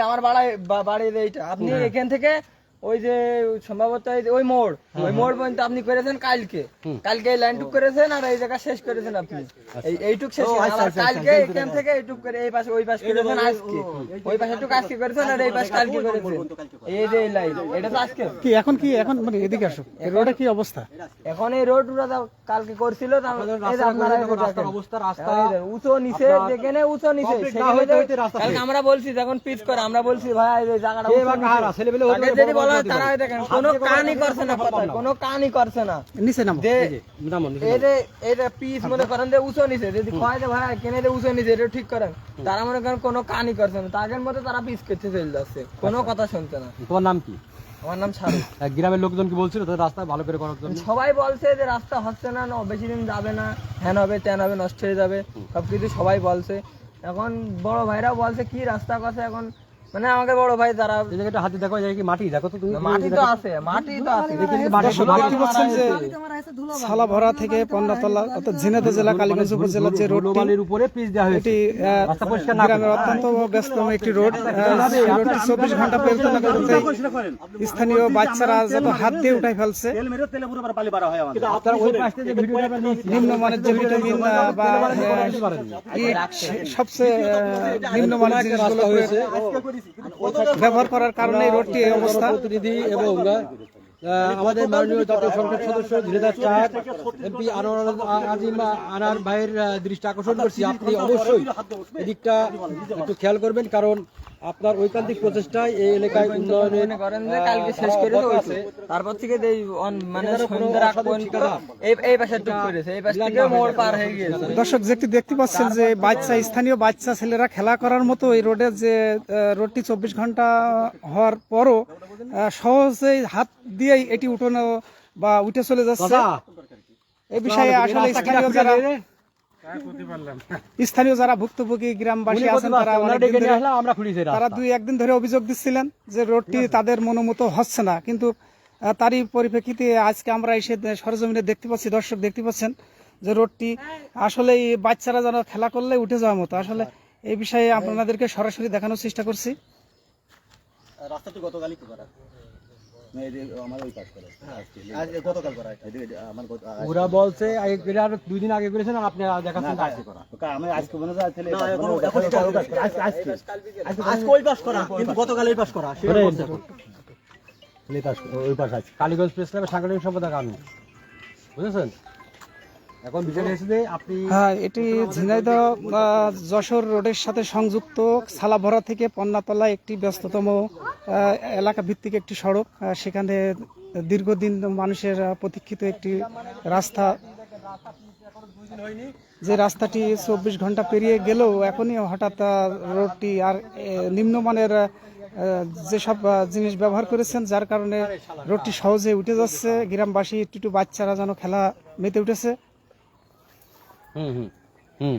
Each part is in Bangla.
আমার বাড়ায়- বা- বাড়ির এইটা। আপনি এখান থেকে ওই যে সম্ভবত ওই মোড় ওই মোড় পর্যন্ত আপনি করেছেন কালকে। কালকে এই লাইনটুক করেছেন আর এই জায়গা শেষ করেছেন আপনি। এইটুক শেষ ও, করেছেন। আচ্ছা, আচ্ছা, কালকে আচ্ছা, এখান থেকে এইটুক করে এই পাশে ওই পাশে করেছেন আজকে। ওই পাশে টুক আজকে করেছেন আর এই পাশে কালকে করেছেন। এই যে এই লাইন এটা তো আজকে। কি এখন কি এখন মানে এদিকে আসো। এই রোডে কি অবস্থা? এখন এই রোডগুলো কালকে করছিল এই এই অবস্থা, রাস্তা এই উঁচু নিচে যেখানে উঁচু নিচে কালকে আমরা বলছি যখন পিচ করে আমরা বলছি ভাই এই জায়গাটা কে তারা দেখেন কোনো কানই করছে না কথা কোনো কানই করছে না। নিচে নামো যে নামো, নিচে এই যে এটা পিচ মনে করেন যে উঁচু নিচে যদি কয় যে ভাই কেনে যে উঁচু নিচে এটা ঠিক করেন। তারা মনে করেন কোনো কানই করছে না। তাদের মধ্যে তারা করতে চলে যাচ্ছে। কোনো কথা শুনছে না। তোমার নাম কি? আমার নাম শাহরুখ গ্রামের লোকজন কি বলছিল? রাস্তা ভালো করে করার জন্য? সবাই বলছে যে রাস্তা হচ্ছে না ন- বেশি দিন যাবে না হ্যান হবে ত্যান হবে নষ্ট হয়ে যাবে। সবকিছু সবাই বলছে। এখন বড় ভাইরাও বলছে কি রাস্তা কথা এখন? মানে আমাকে বড় ভাই তারা এই জায়গাটা হাতে দেখো এই কি মাটি? দেখো তো তুমি। মাটি তো আছে মাটি তো আছে। পাচ্ছেন যে সালাভরা থেকে পন্নাতলা অর্থাৎ ঝিনাইদহ জেলা কালীগঞ্জ উপজেলার যে বালির উপরে পিচ দেওয়া হয়েছে এটি রাস্তা পরিষ্কার না গ্রামের অত্যন্ত ব্যস্ততম একটি রোড রোডটি চব্বিশ ঘণ্টা পেরোতে না স্থানীয় বাচ্চারা যত হাত দিয়ে উঠাই ফেলছে। আপনার ওই পাশ যে ভিডিওটা আমরা নিয়েছি নিম্নমানের যে ভিটামিন বা সবচেয়ে আহ, নিম্নমানের জিনিসগুলো হয়েছে ব্যবহার করার কারণে রোডটি এই অবস্থা। প্রতিনিধি এবং আহ, আমাদের মাননীয় জাতীয় সংসদ সদস্য ধীরেদাস চাঁদ এমপি আনোয়ার আজিম আনার ভাইয়ের দৃষ্টি আকর্ষণ করছি। আপনি অবশ্যই এদিকটা একটু খেয়াল করবেন কারণ আপনার ঐকান্তিক প্রচেষ্টায় এই এলাকায় উন্নয়নের মনে করেন যে কালকে শেষ করে হয়েছে। তারপর থেকে যে এই অন- মানে সন্ধ্যার আগ এই এই পাশে টুক করেছে। এই পাশ থেকে মোড় পার হয়ে গিয়েছে। দর্শক যেটি দেখতে পাচ্ছেন যে বাচ্চা স্থানীয় বাচ্চা ছেলেরা খেলা করার মতো এই রোডে যে রোডটি চব্বিশ ঘণ্টা হওয়ার পরও আহ, সহজেই হাত দিয়েই এটি উঠানো বা উঠে চলে যাচ্ছে। এই বিষয়ে আসলে স্থানীয় যারা স্থানীয় যারা ভুক্তভোগী গ্রামবাসী আছেন তারা তারা দুই একদিন ধরে অভিযোগ দিচ্ছিলেন যে রোডটি তাদের মনোমতো হচ্ছে না। কিন্তু তারই পরিপ্রেক্ষিতে আজকে আমরা এসে সরজমিনে দেখতে পাচ্ছি দর্শক দেখতে পাচ্ছেন যে রোডটি আসলে বাচ্চারা যেন খেলা করলে উঠে যাওয়ার মতো। আসলে এই বিষয়ে আপনাদেরকে সরাসরি দেখানোর চেষ্টা করছি। রাস্তাটি গতকালই তো করা। আমার ওই কাজ করে। গতকাল করা আমার ওরা বলছে আগে করে আর দুই দিন আগে করেছেন আপনি দেখাচ্ছেন আজকে করা আমি আজকে মনে হয় আজকে আজকে আজকে। ওই পাস করা কিন্তু গতকাল এই পাস করা সেটা বলছে পাশ ওই পাশ আছে কালীগঞ্জ প্রেস ক্লাবের সাংগঠনিক সম্পাদক আমি বুঝেছেন? এখন আপনি হ্যাঁ এটি ঝিনাইদহ যশোর রোডের সাথে সংযুক্ত সালাভরা থেকে পন্নাতলা একটি ব্যস্ততম এলাকা ভিত্তিক একটি সড়ক সেখানে দীর্ঘদিন মানুষের প্রতীক্ষিত একটি রাস্তা। যে রাস্তাটি চব্বিশ ঘণ্টা পেরিয়ে গেলেও এখনই হঠাৎ রোডটি আর নিম্নমানের যেসব জিনিস ব্যবহার করেছেন যার কারণে রোডটি সহজে উঠে যাচ্ছে। গ্রামবাসী একটু একটু বাচ্চারা যেন খেলা মেতে উঠেছে। হুম হুম হুম।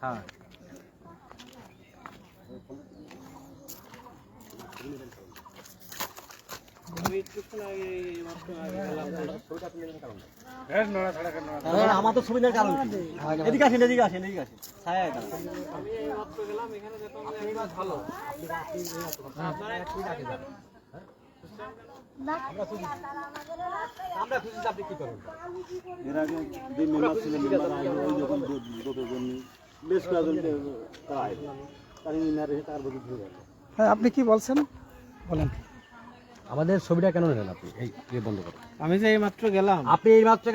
হ্যাঁ। আমার তো সুবিধার কারণ এদিকে আসেন এদিকে আসেন এদিকে আসেন। ছায়া এটা। আমরা খুশি আপনি কি এর আগে দুই মেম্বার ছিলেন ওই যখন দুটো জন্য বেশ কয়েকজন তারা আইলো তার ইঞ্জিনিয়ার এসে তার বদলে ধরে গেল হ্যাঁ আপনি কি বলছেন? বলেন। আমাদের ছবিটা কেন নেন আপনি? এই এই বন্ধ করেন। আমি যে এইমাত্র গেলাম। আপনি এই মাত্র